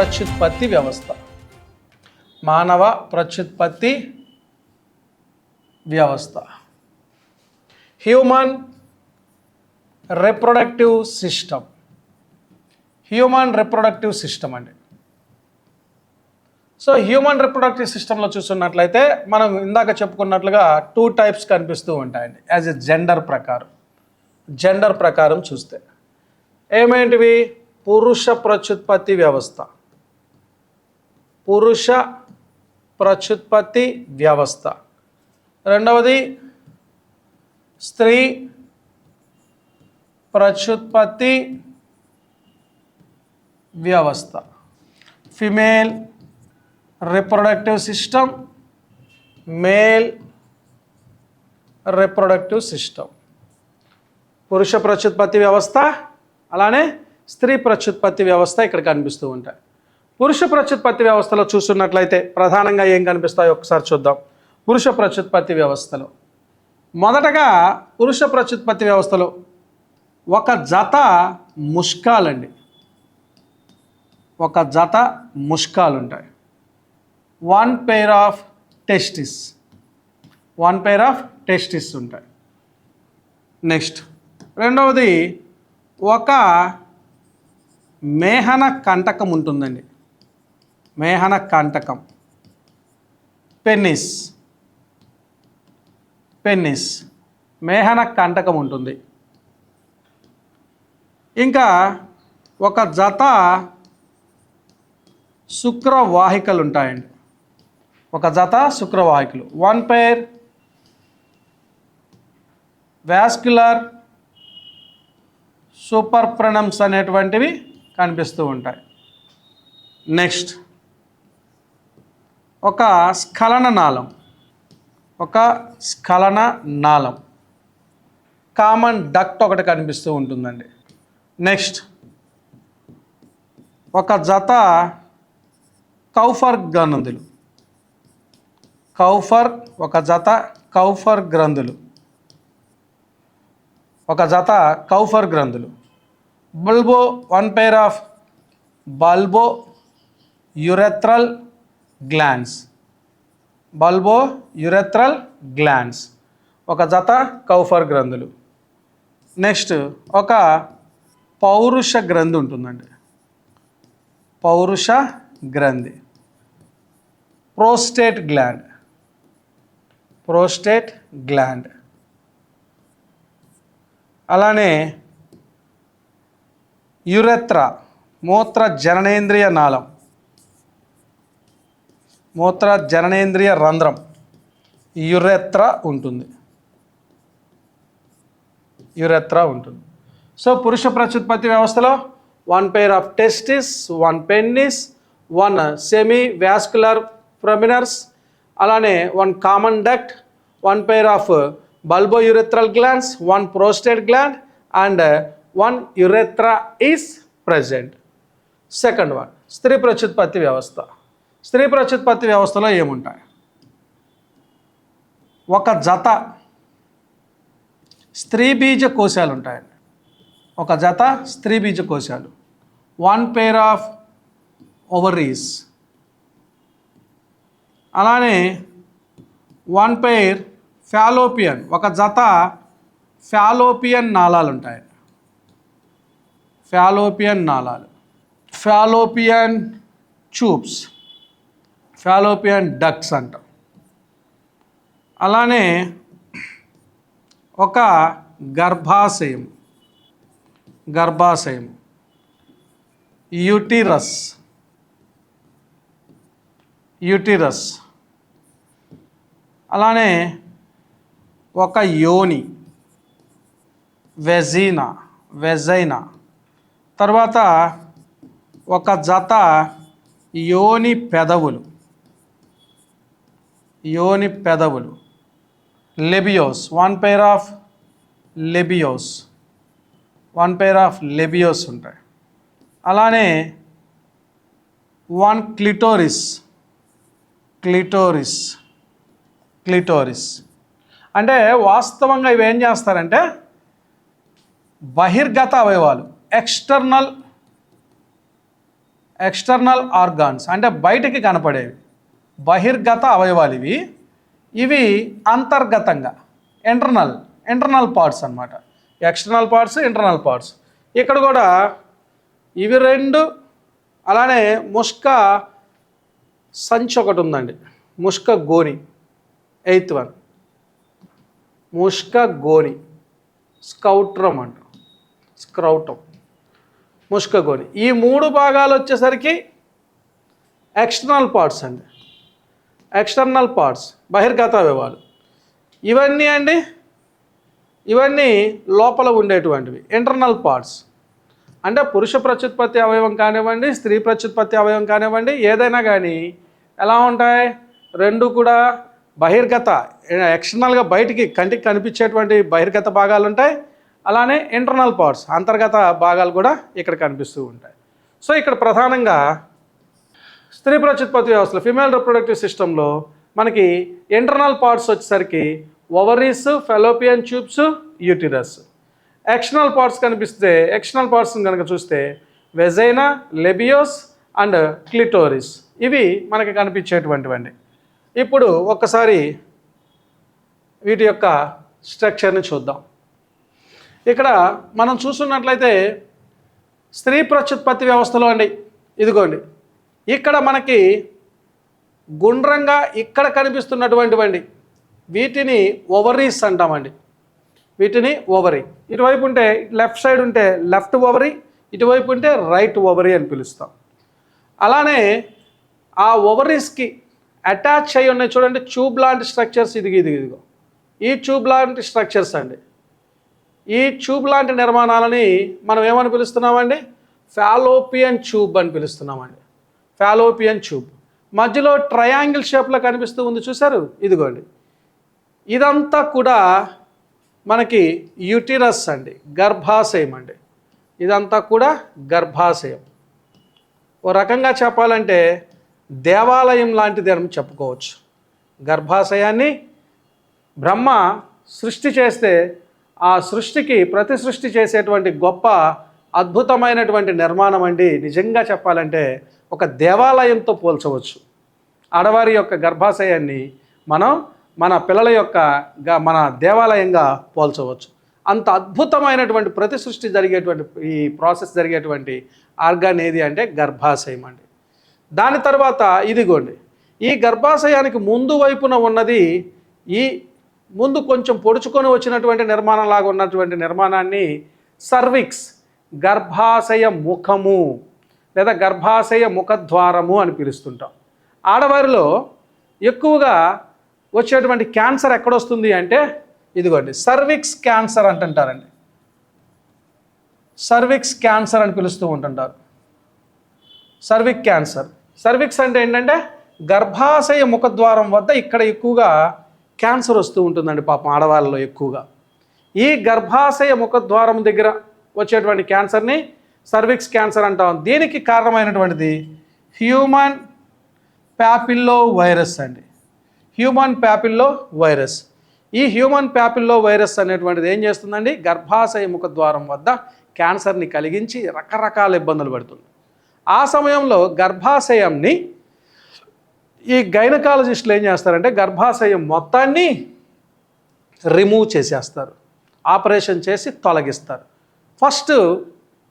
ప్రత్యుత్పత్తి వ్యవస్థ. మానవ ప్రత్యుత్పత్తి వ్యవస్థ. Human reproductive system human reproductive system అండి. సో హ్యూమన్ రిప్రొడక్టివ్ సిస్టంలో చూస్తున్నట్లయితే మనం ఇందాక చెప్పుకున్నట్లుగా టూ టైప్స్ కనిపిస్తూ ఉంటాయండి. యాజ్ ఎ జెండర్ ప్రకారం. జెండర్ ప్రకారం చూస్తే. ఏమేంటివి? పురుష ప్రత్యుత్పత్తి వ్యవస్థ. పురుష ప్రత్యుత్పత్తి వ్యవస్థ. రెండవది స్త్రీ ప్రత్యుత్పత్తి వ్యవస్థ. Female reproductive system male reproductive system. పురుష ప్రత్యుత్పత్తి వ్యవస్థ అలానే స్త్రీ ప్రత్యుత్పత్తి వ్యవస్థ ఇక్కడ కనిపిస్తూ ఉంటాయి. పురుష ప్రత్యుత్పత్తి వ్యవస్థలో చూస్తున్నట్లయితే ప్రధానంగా ఏం కనిపిస్తాయో ఒకసారి చూద్దాం. పురుష ప్రత్యుత్పత్తి వ్యవస్థలో. మొదటగా పురుష ప్రత్యుత్పత్తి వ్యవస్థలో ఒక జత ముష్కాలండి. ఒక జత ముష్కాలు ఉంటాయి one pair of testis. One pair of testis ఉంటాయి. నెక్స్ట్. రెండవది ఒక మేహన కంటకం ఉంటుందండి. మేహన కంటకం. పెన్నిస్. పెన్నిస్. మేహన కంటకం ఉంటుంది. ఇంకా ఒక జత శుక్రవాహికలు ఉంటాయండి ఒక జత శుక్రవాహికలు. వన్ పేర్ వాస్క్యులర్ సూపర్ ప్రణమ్స్ అనేటువంటివి కనిపిస్తూ ఉంటాయి. నెక్స్ట్. ఒక స్ఖలన నాళం. ఒక స్ఖలన నాళం. కామన్ డక్ట్ ఒకటి కనిపిస్తూ ఉంటుందండి. నెక్స్ట్. ఒక జత కౌఫర్ గ్రంథులు. కౌఫర్ ఒక జత కౌఫర్ గ్రంథులు. ఒక జత కౌఫర్ గ్రంథులు. Bulbo one pair of bulbo urethral glands bulbo urethral glands ఒక జత కౌఫర్ గ్రంథులు. నెక్స్ట్ ఒక పౌరుష గ్రంథి ఉంటుందండి. పౌరుష గ్రంథి. Prostate gland. Prostate gland. అలానే యురెత్ర మూత్ర జననేంద్రియ నాళం. మూత్ర జననేంద్రియ రంధ్రం. యురెత్ర ఉంటుంది. యురెత్ర ఉంటుంది. సో పురుష ప్రత్యుత్పత్తి వ్యవస్థలో one pair of testis one penis one semi vascular ప్రొమినర్స్ అలానే one common duct one pair of bulbo urethral glands one prostate gland and one urethra is present. Second one స్త్రీ ప్రత్యుత్పత్తి వ్యవస్థ. స్త్రీ ప్రత్యుత్పత్తి వ్యవస్థలో ఏముంటాయి? ఒక జత స్త్రీ బీజ కోశాలు ఉంటాయండి ఒక జత స్త్రీ బీజ కోశాలు. One pair of ovaries. అలానే వన్ పేర్ ఫాలోపియన్ ఒక జత ఫాలోపియన్ నాళాలు ఉంటాయి ఫాలోపియన్ నాళాలు. Fallopian tubes. ఫాలోపియన్ డక్స్ అంటాం. అలానే ఒక గర్భాశయం గర్భాశయం యూటిరస్ యూటిరస్ అలానే ఒక యోని వెజీనా వెజైనా తర్వాత ఒక జత యోని పెదవులు. యోని పెదవులు. Labia. One pair of labia. One pair of labia ఉంటాయి. అలానే వన్ క్లిటోరిస్. క్లిటోరిస్. క్లిటోరిస్. అంటే వాస్తవంగా ఇవి ఏం చేస్తారంటే బహిర్గత అవయవాలు ఎక్స్టర్నల్ ఎక్స్టర్నల్ ఆర్గాన్స్ అంటే బయటికి కనపడేవి. బహిర్గత అవయవాలు ఇవి ఇవి అంతర్గతంగా ఇంటర్నల్ ఇంటర్నల్ పార్ట్స్ అనమాట ఎక్స్టర్నల్ పార్ట్స్ ఇంటర్నల్ పార్ట్స్ ఇక్కడ కూడా ఇవి రెండు అలానే ముష్క సంచి ఒకటి ఉందండి. ముష్క గోని ఎయిత్ వన్. ముష్క గోని స్కౌట్రమ్ అంటారు. స్క్రౌటం ముష్క గోని. ఈ మూడు భాగాలు వచ్చేసరికి ఎక్స్టర్నల్ పార్ట్స్ అండి. ఎక్స్టర్నల్ పార్ట్స్ బహిర్గత అవయవాలు ఇవన్నీ అండి ఇవన్నీ లోపల ఉండేటువంటివి. ఇంటర్నల్ పార్ట్స్ అంటే పురుష ప్రత్యుత్పత్తి అవయవం కానివ్వండి స్త్రీ ప్రత్యుత్పత్తి అవయవం కానివ్వండి ఏదైనా కానీ ఎలా ఉంటాయి? రెండు కూడా బహిర్గత ఎక్స్టర్నల్గా బయటికి కంటికి కనిపించేటువంటి బహిర్గత భాగాలు ఉంటాయి. అలానే ఇంటర్నల్ పార్ట్స్ అంతర్గత భాగాలు కూడా ఇక్కడ కనిపిస్తూ ఉంటాయి. సో ఇక్కడ ప్రధానంగా స్త్రీ ప్రత్యుత్పత్తి వ్యవస్థలో ఫిమేల్ రిప్రొడక్టివ్ సిస్టంలో మనకి ఇంటర్నల్ పార్ట్స్ వచ్చేసరికి ovaries fallopian tubes uterus external parts కనిపిస్తే ఎక్స్టర్నల్ పార్ట్స్ని కనుక చూస్తే వెజైనా లెబియోస్ అండ్ క్లిటోరిస్ ఇవి మనకి కనిపించేటువంటివండి. ఇప్పుడు ఒక్కసారి వీటి యొక్క స్ట్రక్చర్ని చూద్దాం. ఇక్కడ మనం చూస్తున్నట్లయితే స్త్రీ ప్రత్యుత్పత్తి వ్యవస్థలో అండి ఇదిగోండి. ఇక్కడ మనకి గుండ్రంగా ఇక్కడ కనిపిస్తున్నటువంటివండి వీటిని ఓవరీస్ అంటామండి. వీటిని ఓవరీ. ఇటువైపు ఉంటే లెఫ్ట్ సైడ్ ఉంటే లెఫ్ట్ ఓవరీ ఇటువైపు ఉంటే రైట్ ఓవరీ అని పిలుస్తాం. అలానే ఆ ఓవరీస్కి అటాచ్ అయి ఉన్నాయి చూడండి ట్యూబ్ లాంటి స్ట్రక్చర్స్ ఇది ఇది ఇదిగో. ఈ ట్యూబ్ లాంటి స్ట్రక్చర్స్ అండి. ఈ ట్యూబ్ లాంటి నిర్మాణాలని మనం ఏమని పిలుస్తున్నామండి? ఫాలోపియన్ ట్యూబ్ అని పిలుస్తున్నామండి. Fallopian tube. మధ్యలో ట్రయాంగిల్ షేప్లో కనిపిస్తూ ఉంది చూసారు ఇదిగోండి. ఇదంతా కూడా మనకి యూటిరస్ అండి. గర్భాశయం అండి. ఇదంతా కూడా గర్భాశయం. ఓ రకంగా చెప్పాలంటే దేవాలయం లాంటిది అని చెప్పుకోవచ్చు. గర్భాశయాన్ని బ్రహ్మ సృష్టి చేస్తే ఆ సృష్టికి ప్రతి సృష్టి చేసేటువంటి గొప్ప అద్భుతమైనటువంటి నిర్మాణం అండి. నిజంగా చెప్పాలంటే ఒక దేవాలయంతో పోల్చవచ్చు. ఆడవారి యొక్క గర్భాశయాన్ని మనం మన పిల్లల యొక్క మన దేవాలయంగా పోల్చవచ్చు. అంత అద్భుతమైనటువంటి ప్రతి సృష్టి జరిగేటువంటి ఈ ప్రాసెస్ జరిగేటువంటి ఆర్గాన్ ఏది అంటే గర్భాశయం అండి. దాని తర్వాత ఇదిగోండి. ఈ గర్భాశయానికి ముందు వైపున ఉన్నది ఈ ముందు కొంచెం పొడుచుకొని వచ్చినటువంటి నిర్మాణం లాగా ఉన్నటువంటి నిర్మాణాన్ని సర్విక్స్ గర్భాశయ ముఖము. లేదా గర్భాశయ ముఖద్వారము అని పిలుస్తుంటాం. ఆడవారిలో ఎక్కువగా వచ్చేటువంటి క్యాన్సర్ ఎక్కడొస్తుంది అంటే ఇదిగోండి సర్విక్స్ క్యాన్సర్ అంటుంటారండి. సర్విక్స్ క్యాన్సర్ అని పిలుస్తూ ఉంటుంటారు. Cervix cancer. సర్విక్స్ అంటే ఏంటంటే గర్భాశయ ముఖద్వారం వద్ద ఇక్కడ ఎక్కువగా క్యాన్సర్ వస్తూ ఉంటుందండి పాపం ఆడవాళ్ళలో ఎక్కువగా. ఈ గర్భాశయ ముఖద్వారం దగ్గర వచ్చేటువంటి క్యాన్సర్ని సర్విక్స్ క్యాన్సర్ అంటాం. దీనికి కారణమైనటువంటిది? హ్యూమన్ ప్యాపిల్లో వైరస్ అండి. హ్యూమన్ ప్యాపిల్లో వైరస్ ఈ హ్యూమన్ ప్యాపిల్లో వైరస్ అనేటువంటిది ఏం చేస్తుందండి? గర్భాశయ ముఖద్వారం వద్ద క్యాన్సర్ని కలిగించి రకరకాల ఇబ్బందులు పెడుతుంది. ఆ సమయంలో గర్భాశయంని ఈ గైనకాలజిస్టులు ఏం చేస్తారంటే గర్భాశయం మొత్తాన్ని రిమూవ్ చేసేస్తారు. ఆపరేషన్ చేసి తొలగిస్తారు. ఫస్ట్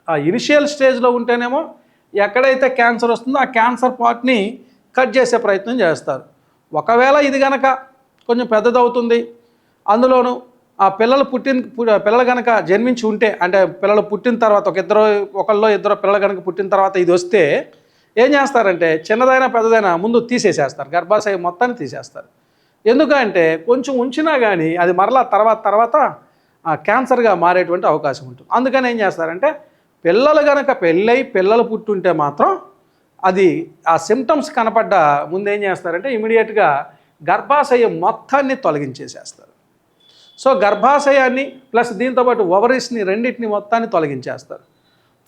ఆ ఇనిషియల్ స్టేజ్లో ఉంటేనేమో ఎక్కడైతే క్యాన్సర్ వస్తుందో ఆ క్యాన్సర్ పార్ట్ని కట్ చేసే ప్రయత్నం చేస్తారు. ఒకవేళ ఇది గనక కొంచెం పెద్దదవుతుంది అందులోను ఆ పిల్లలు పుట్టిన పిల్లలు కనుక జన్మించి ఉంటే అంటే పిల్లలు పుట్టిన తర్వాత ఒక ఇద్దరు ఒకళ్ళో ఇద్దరు పిల్లలు కనుక పుట్టిన తర్వాత ఇది వస్తే ఏం చేస్తారంటే చిన్నదైనా పెద్దదైనా ముందు తీసేసేస్తారు గర్భాశయం మొత్తాన్ని తీసేస్తారు. ఎందుకంటే కొంచెం ఉంచినా కానీ అది మరలా తర్వాత తర్వాత ఆ, క్యాన్సర్గా మారేటువంటి అవకాశం ఉంటుంది. అందుకని ఏం చేస్తారంటే పిల్లలు కనుక పెళ్ళై పిల్లలు పుట్టుంటే మాత్రం అది ఆ సిమ్టమ్స్ కనపడ్డ ముందేం చేస్తారంటే ఇమీడియట్గా గర్భాశయం మొత్తాన్ని తొలగించేసేస్తారు. సో గర్భాశయాన్ని ప్లస్ దీంతోపాటు ఓవరీస్ని రెండింటిని మొత్తాన్ని తొలగించేస్తారు.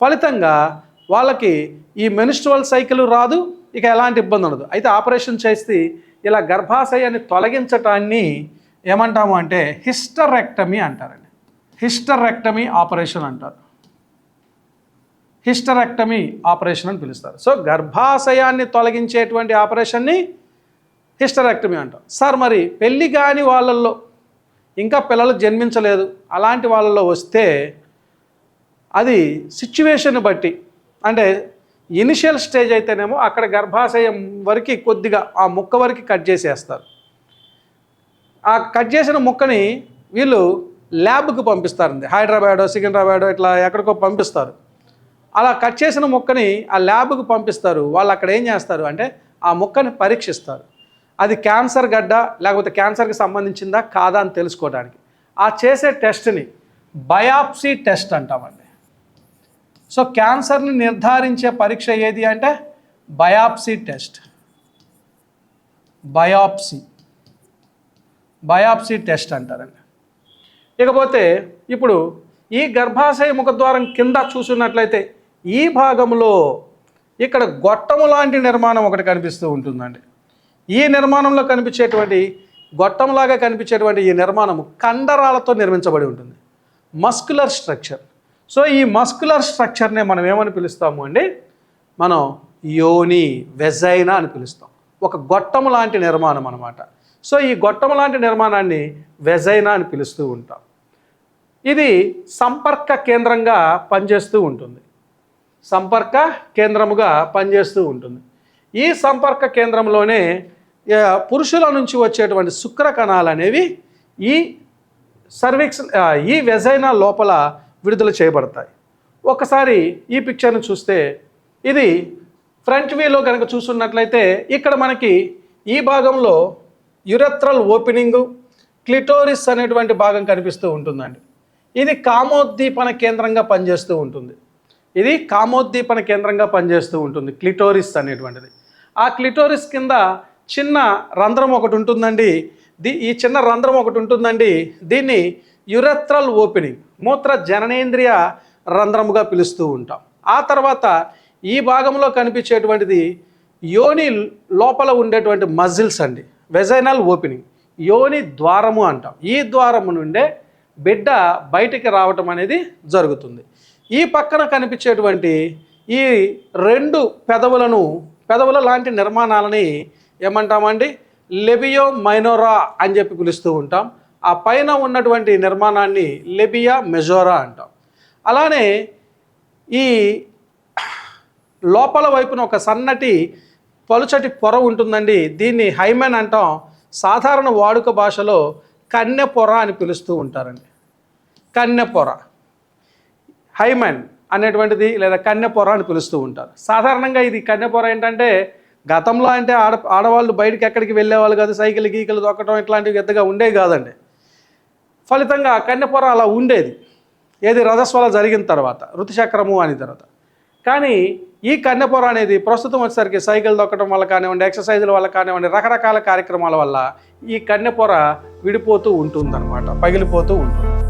ఫలితంగా వాళ్ళకి ఈ మెనిస్ట్రువల్ సైకిల్ రాదు ఇక ఎలాంటి ఇబ్బంది ఉండదు. అయితే ఆపరేషన్ చేస్తే ఇలా గర్భాశయాన్ని తొలగించటాన్ని ఏమంటాము అంటే హిస్టరెక్టమీ అంటారండి. హిస్టరెక్టమీ ఆపరేషన్ అంటారు. హిస్టరెక్టమీ ఆపరేషన్ అని పిలుస్తారు. సో గర్భాశయాన్ని తొలగించేటువంటి ఆపరేషన్ని హిస్టరెక్టమీ అంటాం సార్ మరి పెళ్ళి కాని వాళ్ళల్లో ఇంకా పిల్లలు జన్మించలేదు. అలాంటి వాళ్ళలో వస్తే అది సిచ్యువేషన్ బట్టి అంటే ఇనిషియల్ స్టేజ్ అయితేనేమో అక్కడ గర్భాశయం వరకు కొద్దిగా ఆ ముక్క వరకు కట్ చేసేస్తారు. ఆ కట్ చేసిన ముక్కని వీళ్ళు ల్యాబ్కి పంపిస్తారండి. హైదరాబాడో సికింద్రాబాడో ఇట్లా ఎక్కడికో పంపిస్తారు. అలా కట్ చేసిన ముక్కని ఆ ల్యాబ్కు పంపిస్తారు. వాళ్ళు అక్కడ ఏం చేస్తారు అంటే ఆ ముక్కని పరీక్షిస్తారు. అది క్యాన్సర్ గడ్డ లేకపోతే క్యాన్సర్కి సంబంధించిందా కాదా అని తెలుసుకోవడానికి. ఆ చేసే టెస్ట్ని బయాప్సీ టెస్ట్ అంటామండి. సో క్యాన్సర్ని నిర్ధారించే పరీక్ష ఏది అంటే biopsy test. Biopsy. Biopsy test అంటారండి. ఇకపోతే ఇప్పుడు ఈ గర్భాశయ ముఖద్వారం కింద చూసినట్లయితే ఈ భాగంలో ఇక్కడ గొట్టము లాంటి నిర్మాణం ఒకటి కనిపిస్తూ ఉంటుందండి. ఈ నిర్మాణంలో కనిపించేటువంటి గొట్టంలాగా కనిపించేటువంటి ఈ నిర్మాణం కండరాలతో నిర్మించబడి ఉంటుంది. Muscular structure. సో ఈ మస్కులర్ స్ట్రక్చర్నే మనం ఏమని పిలుస్తాము అండి? మనం యోని వెజైనా అని పిలుస్తాం. ఒక గొట్టము లాంటి నిర్మాణం అనమాట సో ఈ గొట్టము లాంటి నిర్మాణాన్ని వెజైనా అని పిలుస్తూ ఉంటాం. ఇది సంపర్క కేంద్రంగా పనిచేస్తూ ఉంటుంది. సంపర్క కేంద్రముగా పనిచేస్తూ ఉంటుంది. ఈ సంపర్క కేంద్రంలోనే పురుషుల నుంచి వచ్చేటువంటి శుక్ర కణాలు అనేవి ఈ సర్విక్స్ ఈ వెజైనా లోపల విడుదల చేయబడతాయి. ఒకసారి ఈ పిక్చర్ను చూస్తే ఇది ఫ్రంట్ వ్యూలో కనుక చూస్తున్నట్లయితే ఇక్కడ మనకి ఈ భాగంలో యురెత్రల్ ఓపెనింగ్ క్లిటోరిస్ అనేటువంటి భాగం కనిపిస్తూ ఉంటుందండి. ఇది కామోద్దీపన కేంద్రంగా పనిచేస్తూ ఉంటుంది. ఇది కామోద్దీపన కేంద్రంగా పనిచేస్తూ ఉంటుంది క్లిటోరిస్ అనేటువంటిది. ఆ క్లిటోరిస్ కింద చిన్న రంధ్రం ఒకటి ఉంటుందండి. దీ ఈ చిన్న రంధ్రం ఒకటి ఉంటుందండి. దీన్ని యురెత్రల్ ఓపెనింగ్ మూత్ర జననేంద్రియ రంధ్రముగా పిలుస్తూ ఉంటాం. ఆ తర్వాత ఈ భాగంలో కనిపించేటువంటిది యోని లోపల ఉండేటువంటి మజిల్స్ అండి. వెజైనల్ ఓపెనింగ్ యోని ద్వారము అంటాం. ఈ ద్వారము నుండే బిడ్డ బయటికి రావటం అనేది జరుగుతుంది. ఈ పక్కన కనిపించేటువంటి ఈ రెండు పెదవులను పెదవుల లాంటి నిర్మాణాలని ఏమంటామండి? లెబియో మైనోరా అని చెప్పి పిలుస్తూ ఉంటాం. ఆ పైన ఉన్నటువంటి నిర్మాణాన్ని లెబియా మెజోరా అంటాం. అలానే ఈ లోపల వైపున ఒక సన్నటి పలుచటి పొర ఉంటుందండి. దీన్ని హైమెన్ అంటాం. సాధారణ వాడుక భాషలో కన్నె పొర అని పిలుస్తూ ఉంటారండి. కన్నె పొర హైమన్ అనేటువంటిది లేదా కన్నె పొర అని పిలుస్తూ ఉంటారు. సాధారణంగా ఇది కన్నె పొర ఏంటంటే గతంలో అంటే ఆడ ఆడవాళ్ళు బయటకు ఎక్కడికి వెళ్ళేవాళ్ళు కాదు సైకిల్ గీకలు దొక్కడం ఇట్లాంటివి పెద్దగా ఉండేవి కాదండి. ఫలితంగా కన్యపొర అలా ఉండేది. ఏది రథస్వల జరిగిన తర్వాత ఋతుచక్రము అని తర్వాత. కానీ ఈ కన్నెపొర అనేది ప్రస్తుతం వచ్చేసరికి సైకిల్ దొక్కడం వల్ల కానివ్వండి ఎక్సర్సైజుల వల్ల కానివ్వండి రకరకాల కార్యక్రమాల వల్ల ఈ కన్నెపొర విడిపోతూ ఉంటుందన్నమాట పగిలిపోతూ ఉంటుంది.